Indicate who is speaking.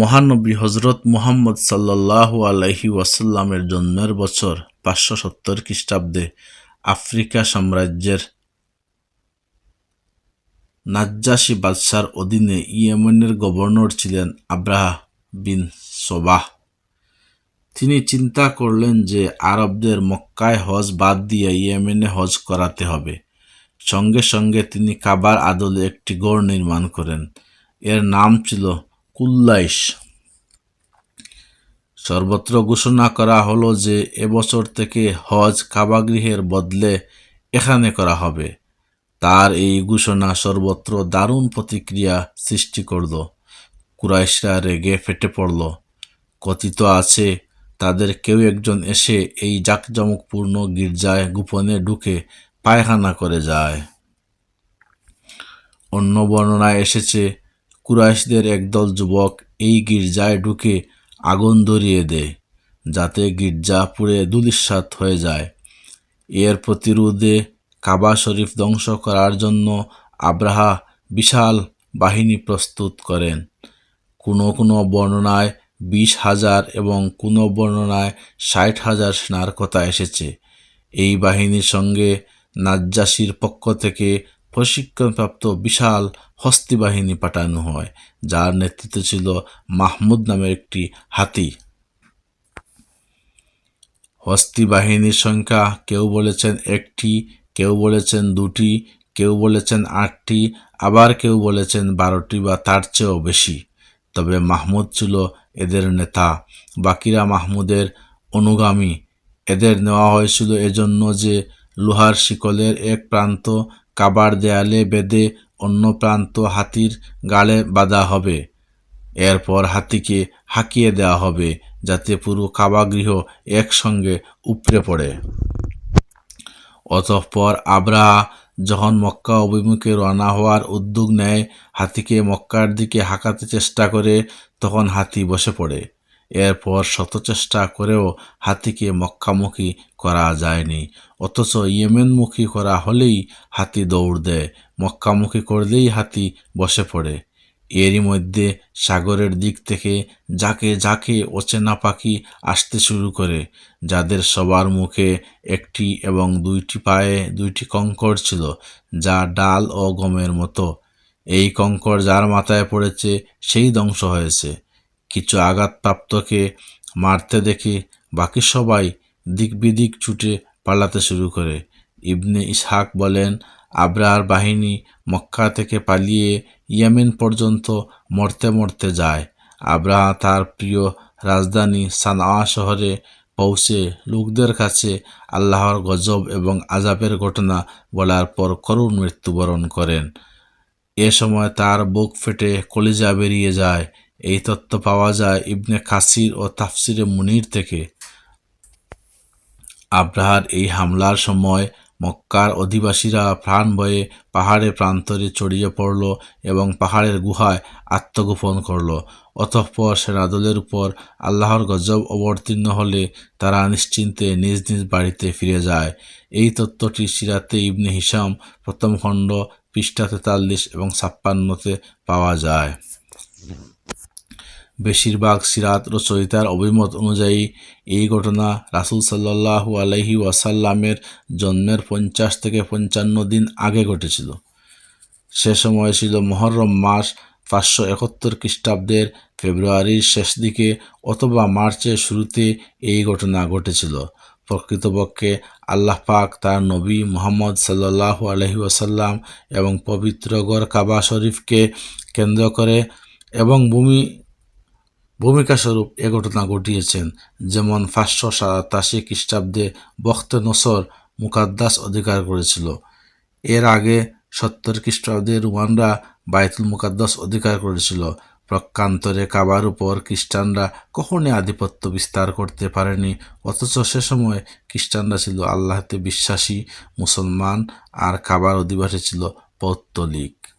Speaker 1: মহানবী হজরত মুহাম্মদ সাল্লাল্লাহু আলাইহি ওয়াসাল্লামের জন্মের বছর পাঁচশো সত্তর খ্রিস্টাব্দে আফ্রিকা সাম্রাজ্যের নাজ্জাশী বাদশার অধীনে ইয়েমেনের গভর্নর ছিলেন আব্রাহা বিন সোবাহ। তিনি চিন্তা করলেন যে আরবদের মক্কায় হজ বাদ দিয়ে ইয়েমেনে হজ করাতে হবে। সঙ্গে সঙ্গে তিনি কাবার আদলে একটি গড় নির্মাণ করেন। এর নাম ছিল কুল্লাইশ। সর্বত্র ঘোষণা করা হলো যে এবছর থেকে হজ কাবাগৃহের বদলে এখানে করা হবে। তার এই ঘোষণা সর্বত্র দারুণ প্রতিক্রিয়া সৃষ্টি করল। কুরাইশরা রেগে ফেটে পড়ল। কথিত আছে, তাদের কেউ একজন এসে এই জাঁকজমকপূর্ণ গির্জায় গোপনে ঢুকে পায়খানা করে যায়। অন্য বর্ণনায় এসেছে কুরাইশদের একদল যুবক এই গির্জায় ঢুকে আগুন ধরিয়ে দেয়, যাতে গির্জা পুড়ে দুলিশ্বাত হয়ে যায়। এর প্রতিরোধে কাবা শরীফ ধ্বংস করার জন্য আব্রাহা বিশাল বাহিনী প্রস্তুত করেন। কোনো কোনো বর্ণনায় বিশ হাজার এবং কোনো বর্ণনায় ষাট হাজার সেনার কথা এসেছে। এই বাহিনীর সঙ্গে নাজ্জাসির পক্ষ থেকে প্রশিক্ষণপ্রাপ্ত বিশাল হস্তি বাহিনী পাঠানো হয়, যার নেতৃত্ব ছিল মাহমুদ নামের একটি হাতি। হস্তি বাহিনীর সংখ্যা কেউ বলেছেন একটি, কেউ বলেছেন দুটি, কেউ বলেছেন আটটি, আবার কেউ বলেছেন বারোটি বা তার চেয়েও বেশি। তবে মাহমুদ ছিল এদের নেতা। বাকিরা মাহমুদের অনুগামী। এদের নেওয়া হয়েছিল এজন্য যে লোহার শিকলের এক প্রান্ত কাবার দেয়ালে বেঁধে অন্য প্রান্ত হাতির গালে বাঁধা হবে। এরপর হাতিকে হাঁকিয়ে দেওয়া হবে, যাতে পুরো কাবাগৃহ একসঙ্গে উপড়ে পড়ে। অতঃপর আবরাহা যখন মক্কা অভিমুখে রওনা হওয়ার উদ্যোগ নেয়, হাতিকে মক্কার দিকে হাঁকাতে চেষ্টা করে, তখন হাতি বসে পড়ে। এরপর শত চেষ্টা করেও হাতিকে মক্কামুখী করা যায়নি। অথচ ইয়েমেনমুখী করা হলেই হাতি দৌড় দেয়, মক্কামুখী করলেই হাতি বসে পড়ে। এরই মধ্যে সাগরের দিক থেকে যাকে যাকে অচেনা পাখি আসতে শুরু করে, যাদের সবার মুখে একটি এবং দুইটি পায়ে দুইটি কঙ্কর ছিল, যা ডাল ও গমের মতো। এই কঙ্কর যার মাথায় পড়েছে, সেই ধ্বংস হয়েছে। কিছু আঘাতপ্রাপ্তকে মারতে দেখে বাকি সবাই দিক বিদিক ছুটে পালাতে শুরু করে। ইবনে ইসহাক বলেন, আবরার বাহিনী মক্কা থেকে পালিয়ে ইয়েমেন পর্যন্ত মরতে মরতে যায়। আব্রাহা তার প্রিয় রাজধানী সানা শহরে পৌঁছে লোকদের কাছে আল্লাহর গজব এবং আজাবের ঘটনা বলার পর করুণ মৃত্যুবরণ করেন। এ সময় তার বুক ফেটে কলিজা বেরিয়ে যায়। এই তত্ত্ব পাওয়া যায় ইবনে কাসির ও তাফসিরে মুনির থেকে। আব্রাহার এই হামলার সময় মক্কার অধিবাসীরা প্রাণ ভয়ে পাহাড়ে প্রান্তরে ছড়িয়ে পড়ল এবং পাহাড়ের গুহায় আত্মগোপন করল। অতঃপর সেনাদলের উপর আল্লাহর গজব অবতীর্ণ হলে তারা নিশ্চিন্তে নিজ নিজ বাড়িতে ফিরে যায়। এই তত্ত্বটি সিরাতে ইবনে হিসাম প্রথম খণ্ড পৃষ্ঠা তেতাল্লিশ এবং ছাপ্পান্নতে পাওয়া যায়। বেশিরভাগ সিরাত রচয়িতার অভিমত অনুযায়ী, এই ঘটনা রাসুল সাল্লাহু আলহি ওয়াসাল্লামের জন্মের পঞ্চাশ থেকে পঞ্চান্ন দিন আগে ঘটেছিল। সে সময় ছিল মহরম মাস পাঁচশো একাত্তর খ্রিস্টাব্দের ফেব্রুয়ারির শেষ দিকে অথবা মার্চের শুরুতে এই ঘটনা ঘটেছিল। প্রকৃতপক্ষে আল্লাহ পাক তার নবী মোহাম্মদ সাল্লাহ আলহি ওয়াসাল্লাম এবং পবিত্র গড় কাবা শরীফকে কেন্দ্র করে এবং ভূমি ভূমিকাস্বরূপ এ ঘটনা ঘটিয়েছেন। যেমন পাঁচশো সাতাশি খ্রিস্টাব্দে বখতে নসর মুকাদ্দাস অধিকার করেছিল। এর আগে সত্তর খ্রিস্টাব্দে রুমানরা বায়তুল মুকাদ্দাস অধিকার করেছিল। প্রকান্তরে কাবার উপর খ্রিস্টানরা কখনই আধিপত্য বিস্তার করতে পারেনি, অথচ সে সময় খ্রিস্টানরা ছিল আল্লাহতে বিশ্বাসী, মুসলমান, আর কাবার অধিবাসী ছিল পৌত্তলিক।